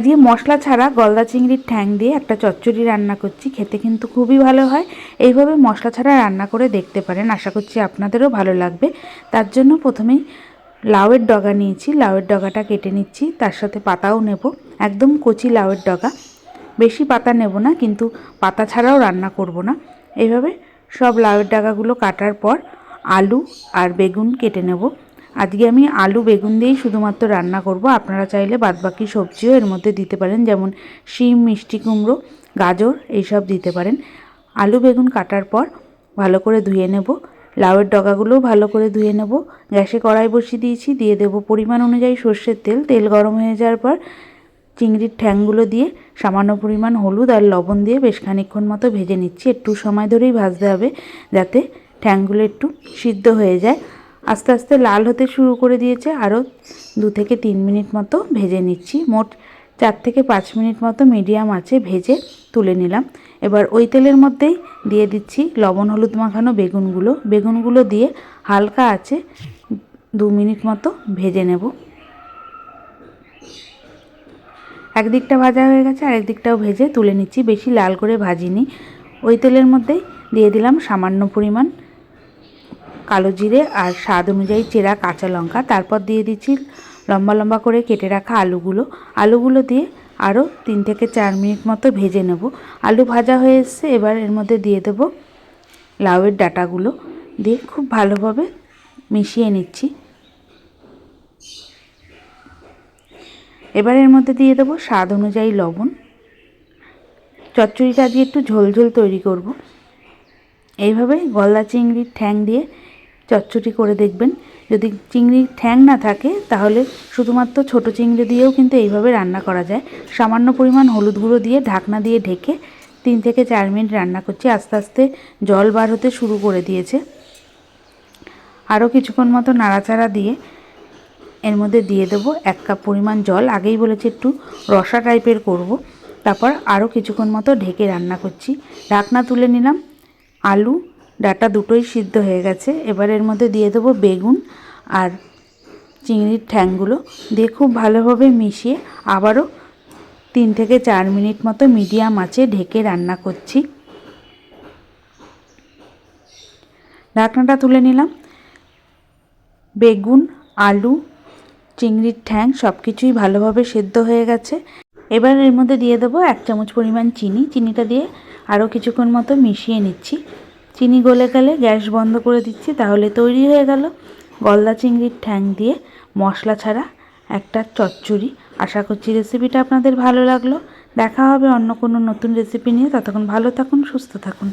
আজকে মশলা ছাড়া গলদা চিংড়ির ঠ্যাং দিয়ে একটা চচ্চড়ি রান্না করছি, খেতে কিন্তু খুবই ভালো হয়। এইভাবে মশলা ছাড়া রান্না করে দেখতে পারেন, আশা করছি আপনাদেরও ভালো লাগবে। তার জন্য প্রথমেই লাউয়ের ডগা নিয়েছি, লাউয়ের ডগাটা কেটে নিচ্ছি, তার সাথে পাতাও নেব, একদম কচি লাউয়ের ডগা। বেশি পাতা নেব না, কিন্তু পাতা ছাড়াও রান্না করব না। এইভাবে সব লাউয়ের ডাগাগুলো কাটার পর আলু আর বেগুন কেটে নেব। আজকে আমি আলু, বেগুন দিয়েই শুধুমাত্র রান্না করব। আপনারা চাইলে বাদবাকি সবজিও এর মধ্যে দিতে পারেন, যেমন শিম, মিষ্টি কুমড়ো, গাজর, এইসব দিতে পারেন। আলু, বেগুন কাটার পর ভালো করে ধুয়ে নেব। লাউয়ের ডগাগুলোও ভালো করে ধুয়ে নেব। গ্যাসে কড়াই বসিয়ে দিয়েছি, দিয়ে দেব পরিমাণ অনুযায়ী সর্ষের তেল। তেল গরম হয়ে যাওয়ার পর চিংড়ির ঠ্যাংগুলো দিয়ে সামান্য পরিমাণ হলুদ আর লবণ দিয়ে বেশ খানিক্ষণ মতো ভেজে নিচ্ছি। একটু সময় ধরেই ভাজতে হবে, যাতে ঠ্যাংগুলো একটু সিদ্ধ হয়ে যায়। আস্তে আস্তে লাল হতে শুরু করে দিয়েছে। আরও দু থেকে তিন মিনিট মতো ভেজে নিচ্ছি। মোট চার থেকে পাঁচ মিনিট মতো মিডিয়াম আছে ভেজে তুলে নিলাম। এবার ওই তেলের মধ্যেই দিয়ে দিচ্ছি লবণ, হলুদ মাখানো বেগুনগুলো। বেগুনগুলো দিয়ে হালকা আছে দু মিনিট মতো ভেজে নেব। একদিকটা ভাজা হয়ে গেছে আর একদিকটাও ভেজে তুলে নিচ্ছি। বেশি লাল করে ভাজিনি। ওই তেলের মধ্যেই দিয়ে দিলাম সামান্য পরিমাণ কালো জিরে আর স্বাদ অনুযায়ী চেরা কাঁচা লঙ্কা। তারপর দিয়ে দিচ্ছি লম্বা লম্বা করে কেটে রাখা আলুগুলো। আলুগুলো দিয়ে আরও তিন থেকে চার মিনিট মতো ভেজে নেব। আলু ভাজা হয়ে এসছে, এবার এর মধ্যে দিয়ে দেব লাউয়ের ডাটাগুলো। দিয়ে খুব ভালোভাবে মিশিয়ে নিচ্ছি। এবার এর মধ্যে দিয়ে দেবো স্বাদ অনুযায়ী লবণ। চচ্চড়িটা দিয়ে একটু ঝোল ঝোল তৈরি করব। এইভাবে গলদা চিংড়ির ঠ্যাং দিয়ে চচ্চড়ি করে দেখবেন। যদি চিংড়ির ঠ্যাং না থাকে, তাহলে শুধুমাত্র ছোট চিংড়ি দিয়েও কিন্তু এইভাবে রান্না করা যায়। সামান্য পরিমাণ হলুদ গুঁড়ো দিয়ে ঢাকনা দিয়ে ঢেকে তিন থেকে চার মিনিট রান্না করছি। আস্তে আস্তে জল বার হতে শুরু করে দিয়েছে। আরও কিছুক্ষণ মতো নাড়াচাড়া দিয়ে এর মধ্যে দিয়ে দেবো এক কাপ পরিমাণ জল। আগেই বলেছি একটু রসা টাইপের করব। তারপর আরও কিছুক্ষণ মতো ঢেকে রান্না করছি। ঢাকনা তুলে নিলাম। আলু ডাটা দুটোই সিদ্ধ হয়ে গেছে। এবার এর মধ্যে দিয়ে দেবো বেগুন আর চিংড়ির ঠ্যাংগুলো। দিয়ে খুব ভালোভাবে মিশিয়ে আবারও তিন থেকে চার মিনিট মতো মিডিয়াম আঁচে ঢেকে রান্না করছি। ঢাকনাটা তুলে নিলাম। বেগুন, আলু, চিংড়ির ঠ্যাং সব কিছুই ভালোভাবে সেদ্ধ হয়ে গেছে। এবার এর মধ্যে দিয়ে দেবো এক চামচ পরিমাণ চিনি। চিনিটা দিয়ে আরও কিছুক্ষণ মতো মিশিয়ে নিচ্ছি। চিনি গলে গেলে গ্যাস বন্ধ করে দিচ্ছি, তাহলে তৈরি হয়ে গেল। গলদা চিংড়ির ঠ্যাং দিয়ে মশলা ছাড়া একটা চচ্চড়ি। আশা করছি রেসিপিটা আপনাদের ভালো লাগল। দেখা হবে অন্য কোনো নতুন রেসিপি নিয়ে। ততক্ষণ ভালো থাকুন, সুস্থ থাকুন।